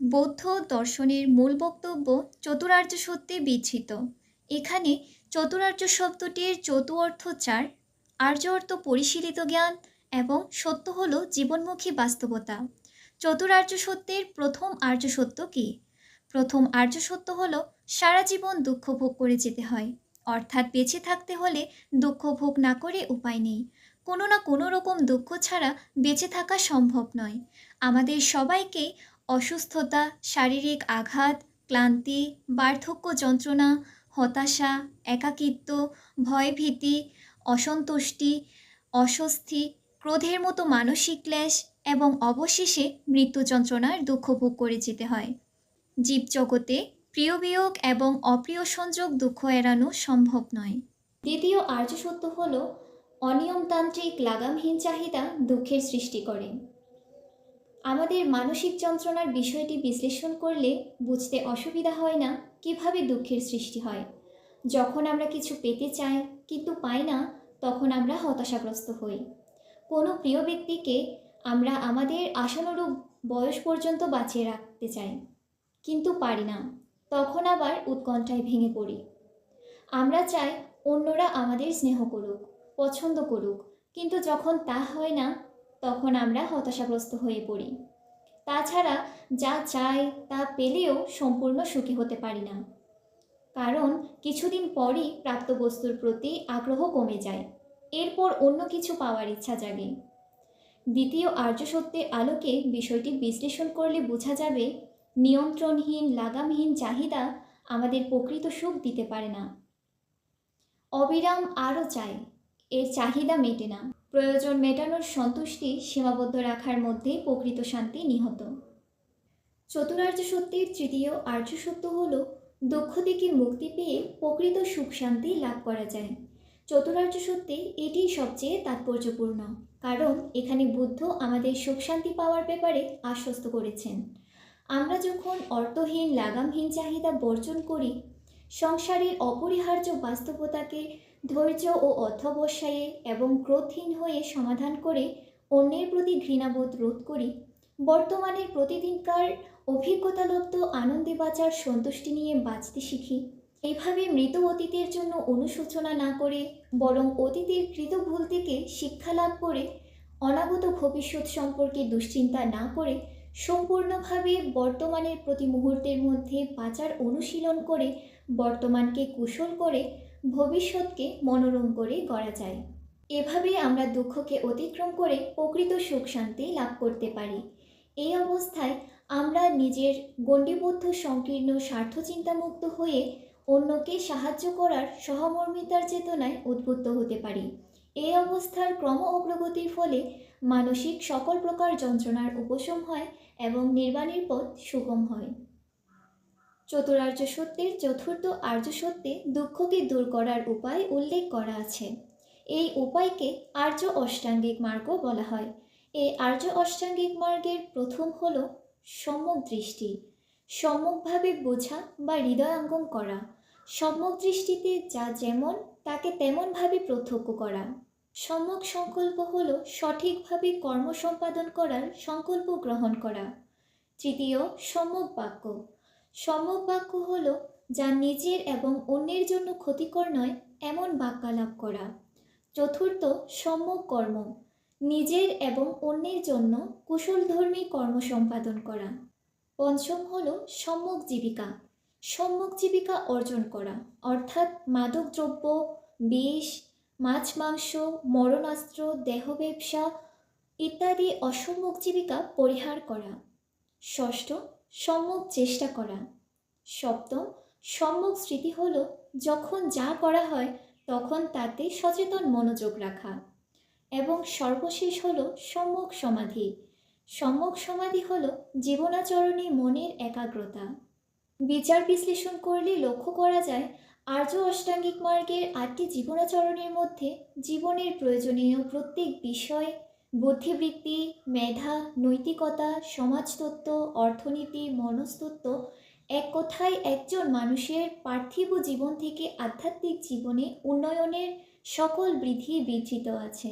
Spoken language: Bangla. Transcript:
বৌদ্ধ দর্শনের মূল বক্তব্য চতুরার্য সত্যে বিচ্ছিত। এখানে চতুরার্য শব্দটির চতু অর্থ চার, আর্য অর্থ পরিশীলিত জ্ঞান এবং সত্য হল জীবনমুখী বাস্তবতা। চতুরার্য সত্যের প্রথম আর্য সত্য কী? প্রথম আর্য সত্য হল সারা জীবন দুঃখ ভোগ করে যেতে হয়, অর্থাৎ বেঁচে থাকতে হলে দুঃখ ভোগ না করে উপায় নেই। কোনো না কোনো রকম দুঃখ ছাড়া বেঁচে থাকা সম্ভব নয়। আমাদের সবাইকেই অসুস্থতা, শারীরিক আঘাত, ক্লান্তি, বার্ধক্য যন্ত্রণা, হতাশা, একাকিত্ব, ভয়ভীতি, অসন্তুষ্টি, অস্বস্তি, ক্রোধের মতো মানসিক ক্লেশ এবং অবশেষে মৃত্যু যন্ত্রণার দুঃখ ভোগ করে যেতে হয়। জীবজগতে প্রিয় বিয়োগ এবং অপ্রিয় সংযোগ দুঃখ এড়ানো সম্ভব নয়। দ্বিতীয় আর্য সত্য হল, অনিয়মতান্ত্রিক লাগামহীন চাহিদা দুঃখের সৃষ্টি করে। আমাদের মানসিক যন্ত্রণার বিষয়টি বিশ্লেষণ করলে বুঝতে অসুবিধা হয় না কীভাবে দুঃখের সৃষ্টি হয়। যখন আমরা কিছু পেতে চাই কিন্তু পাই না, তখন আমরা হতাশাগ্রস্ত হই। কোনো প্রিয় ব্যক্তিকে আমরা আমাদের আশানুরূপ বয়স পর্যন্ত বাঁচিয়ে রাখতে চাই কিন্তু পারি না, তখন আবার উৎকণ্ঠায় ভেঙে পড়ি। আমরা চাই অন্যরা আমাদের স্নেহ করুক, পছন্দ করুক, কিন্তু যখন তা হয় না তখন আমরা হতাশাগ্রস্ত হয়ে পড়ি। তাছাড়া যা চাই তা পেলেও সম্পূর্ণ সুখী হতে পারি না। কারণ কিছুদিন পরই প্রাপ্ত বস্তুর প্রতি আগ্রহ কমে যায়। এরপর অন্য কিছু পাওয়ার ইচ্ছা জাগে। দ্বিতীয় আর্য সত্যের আলোকে বিষয়টি বিশ্লেষণ করলে বোঝা যাবে, নিয়ন্ত্রণহীন, লাগামহীন চাহিদা আমাদের প্রকৃত সুখ দিতে পারে না। অবিরাম আরও চায় এর চাহিদা মেটে না। প্রয়োজন মেটানোর সন্তুষ্টি সীমাবদ্ধ রাখার মধ্যেই প্রকৃত শান্তি নিহত। চতুরার্য সত্যের তৃতীয় আর্য সত্য হল, দুঃখ থেকে মুক্তি পেয়ে প্রকৃত সুখ শান্তি লাভ করা যায়। চতুরার্য সত্যে এটিই সবচেয়ে তাৎপর্যপূর্ণ, কারণ এখানে বুদ্ধ আমাদের সুখ শান্তি পাওয়ার ব্যাপারে আশ্বস্ত করেছেন। আমরা যখন অর্থহীন, লাগামহীন চাহিদা বর্জন করি সংসারের অপরিহার্য বাস্তবতাকে ধৈর্য ও অধ্যবসায়ে এবং ক্রোধহীন হয়ে সমাধান করে অন্যের প্রতি ঘৃণাবোধ রোধ করি বর্তমানের প্রতিদিনকার অভিজ্ঞতালব্ধ আনন্দে বাঁচার সন্তুষ্টি নিয়ে বাঁচতে শিখি। এভাবে মৃত অতীতের জন্য অনুশোচনা না করে বরং অতীতের কৃত ভুল থেকে শিক্ষা লাভ করে অনাগত ভবিষ্যৎ সম্পর্কে দুশ্চিন্তা না করে সম্পূর্ণভাবে বর্তমানের প্রতি মুহূর্তের মধ্যে বাঁচার অনুশীলন করে বর্তমানকে কুশল করে ভবিষ্যৎকে মনোরম করে গড়া যায়। এভাবে আমরা দুঃখকে অতিক্রম করে প্রকৃত সুখ শান্তি লাভ করতে পারি। এই অবস্থায় আমরা নিজের গণ্ডিবদ্ধ সংকীর্ণ স্বার্থচিন্তামুক্ত হয়ে অন্যকে সাহায্য করার সহমর্মিতার চেতনায় উদ্বুদ্ধ হতে পারি। এই অবস্থার ক্রম অগ্রগতির ফলে মানসিক সকল প্রকার যন্ত্রণার উপশম হয় এবং নির্বাণের পথ সুগম হয়। চতুরার্য সত্যের চতুর্থ আর্য সত্যে দুঃখকে দূর করার উপায় উল্লেখ করা আছে। এই উপায়কে আর্য অষ্টাঙ্গিক মার্গ বলা হয়। এই আর্য অষ্টাঙ্গিক মার্গের প্রথম হল সম্যক দৃষ্টি। সম্যকভাবে বোঝা বা হৃদয়াঙ্গম করা। সম্যক দৃষ্টিতে যা যেমন, তাকে তেমনভাবে প্রত্যক্ষ করা। সম্যক সংকল্প হল সঠিকভাবে কর্ম সম্পাদন করার সংকল্প গ্রহণ করা। তৃতীয়, সম্যক বাক্য। সম্যক বাক্য হল যা নিজের এবং অন্যের জন্য ক্ষতিকর নয়, এমন বাক্যালাপ করা। চতুর্থ, সম্যক কর্ম। নিজের এবং অন্যের জন্য কুশলধর্মী কর্ম সম্পাদন করা। পঞ্চম হল সম্যক জীবিকা। সম্যক জীবিকা অর্জন করা, অর্থাৎ মাদকদ্রব্য, বিষ মাছ, মাংস, মরণাস্ত্র দেহ ব্যবসা ইত্যাদি অসম্যক জীবিকা পরিহার করা। ষষ্ঠ, সম্যক চেষ্টা করা। সপ্তম, সম্যক স্মৃতি হল যখন যা করা হয় তখন তাতে সচেতন মনোযোগ রাখা। এবং সর্বশেষ হল সম্যক সমাধি। সম্যক সমাধি হল জীবনাচরণে মনের একাগ্রতা। বিচার বিশ্লেষণ করলে লক্ষ্য করা যায় আর্য অষ্টাঙ্গিক মার্গের আটটি জীবনাচরণের মধ্যে জীবনের প্রয়োজনীয় প্রত্যেক বিষয়, বুদ্ধিবৃত্তি, মেধা, নৈতিকতা, সমাজতত্ত্ব, অর্থনীতি, মনস্তত্ত্ব, এক কথায় একজন মানুষের পার্থিব জীবন থেকে আধ্যাত্মিক জীবনে উন্নয়নের সকল বৃদ্ধি বিধৃত আছে।